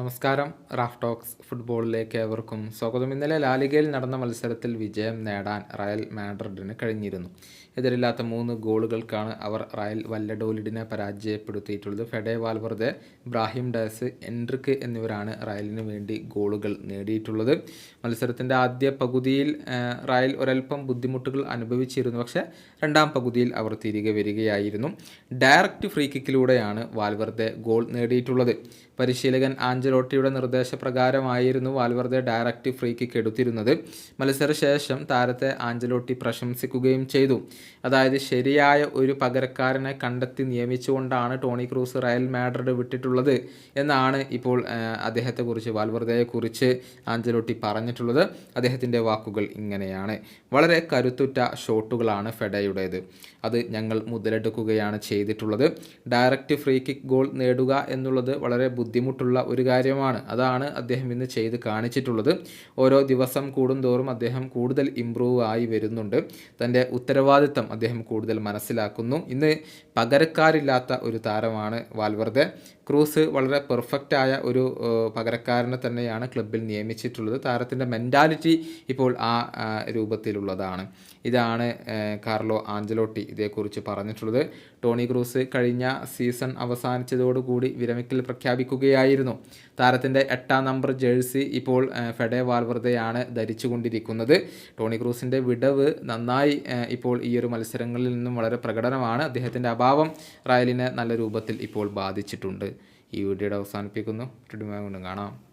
നമസ്കാരം. Raf talks ഫുട്ബോളിലേക്ക് ഏവർക്കും സ്വാഗതം. ഇന്നലെ ലാലിഗയിൽ നടന്ന മത്സരത്തിൽ വിജയം നേടാൻ റയൽ മാഡ്രിഡിന് കഴിഞ്ഞിരുന്നു. എതിരില്ലാത്ത മൂന്ന് ഗോളുകൾക്കാണ് അവർ റയൽ വല്ലഡോലിഡിനെ പരാജയപ്പെടുത്തിയിട്ടുള്ളത്. Fede Valverde Ibrahim Diaz Endrick എന്നിവരാണ് റയലിന് വേണ്ടി ഗോളുകൾ നേടിയിട്ടുള്ളത്. മത്സരത്തിന്റെ ആദ്യ പകുതിയിൽ റയൽ ഒരൽപ്പം ബുദ്ധിമുട്ടുകൾ അനുഭവിച്ചിരുന്നു. പക്ഷേ രണ്ടാം പകുതിയിൽ അവർ തിരികെ വരികയായിരുന്നു. ഡയറക്റ്റ് ഫ്രീ കിക്കിലൂടെയാണ് വാൽവർദെ ഗോൾ നേടിയിട്ടുള്ളത്. പരിശീലകൻ ആഞ്ചലോട്ടിയുടെ നിർദ്ദേശപ്രകാരമായിരുന്നു വാൽവർദെ ഡയറക്റ്റ് ഫ്രീ കിക്ക് എടുത്തിരുന്നത്. മത്സരശേഷം താരത്തെ ആഞ്ചലോട്ടി പ്രശംസിക്കുകയും ചെയ്തു. അതായത് ശരിയായ ഒരു പകരക്കാരനെ കണ്ടെത്തി നിയമിച്ചുകൊണ്ടാണ് ടോണി ക്രൂസ് റയൽ മാഡ്രിഡ് വിട്ടിട്ടുള്ളത് എന്നാണ് ഇപ്പോൾ അദ്ദേഹത്തെക്കുറിച്ച് വാൽവർദ്ധയെക്കുറിച്ച് ആഞ്ചലോട്ടി പറഞ്ഞിട്ടുള്ളത്. അദ്ദേഹത്തിന്റെ വാക്കുകൾ ഇങ്ങനെയാണ്. വളരെ കരുത്തുറ്റ ഷോട്ടുകളാണ് ഫെഡയുടേത്. അത് ഞങ്ങൾ മുതലെടുക്കുകയാണ് ചെയ്തിട്ടുള്ളത്. ഡയറക്റ്റ് ഫ്രീ കിക്ക് ഗോൾ നേടുക എന്നുള്ളത് വളരെ ബുദ്ധിമുട്ടുള്ള ഒരു കാര്യമാണ്. അതാണ് അദ്ദേഹം ഇന്ന് ചെയ്ത് കാണിച്ചിട്ടുള്ളത്. ഓരോ ദിവസം കൂടുന്തോറും അദ്ദേഹം കൂടുതൽ ഇമ്പ്രൂവ് ആയി വരുന്നുണ്ട്. തന്റെ ഉത്തരവാദിത്തം അദ്ദേഹം കൂടുതൽ മനസ്സിലാക്കുന്നു. ഇന്ന് പകരക്കാരില്ലാത്ത ഒരു താരമാണ് വാൽവർദെ. ക്രൂസ് വളരെ പെർഫെക്റ്റ് ആയ ഒരു പകരക്കാരനെ തന്നെയാണ് ക്ലബിൽ നിയമിച്ചിട്ടുള്ളത്. താരത്തിന്റെ മെന്റാലിറ്റി ഇപ്പോൾ ആ രൂപത്തിലുള്ളതാണ്. ഇതാണ് കാർലോ ആഞ്ചലോട്ടി ഇതേക്കുറിച്ച് പറഞ്ഞിട്ടുള്ളത്. ടോണി ക്രൂസ് കഴിഞ്ഞ സീസൺ അവസാനിച്ചതോടുകൂടി വിരമിക്കൽ പ്രഖ്യാപിക്കുകയായിരുന്നു താരത്തിന്റെ എട്ടാം നമ്പർ ജേഴ്സി ഇപ്പോൾ ഫെഡേ ഫെഡെ വാൽവർദയാണ് ധരിച്ചുകൊണ്ടിരിക്കുന്നത്. ടോണി ക്രൂസിന്റെ വിടവ് നന്നായി ഇപ്പോൾ ഈ ഒരു മത്സരങ്ങളിൽ നിന്നും വളരെ പ്രകടനമാണ്. അദ്ദേഹത്തിന്റെ അഭാവം റയലിനെ നല്ല രൂപത്തിൽ ഇപ്പോൾ ബാധിച്ചിട്ടുണ്ട്. ഈ വീഡിയോയുടെ അവസാനിപ്പിക്കുന്നു. വീണ്ടും കാണാം.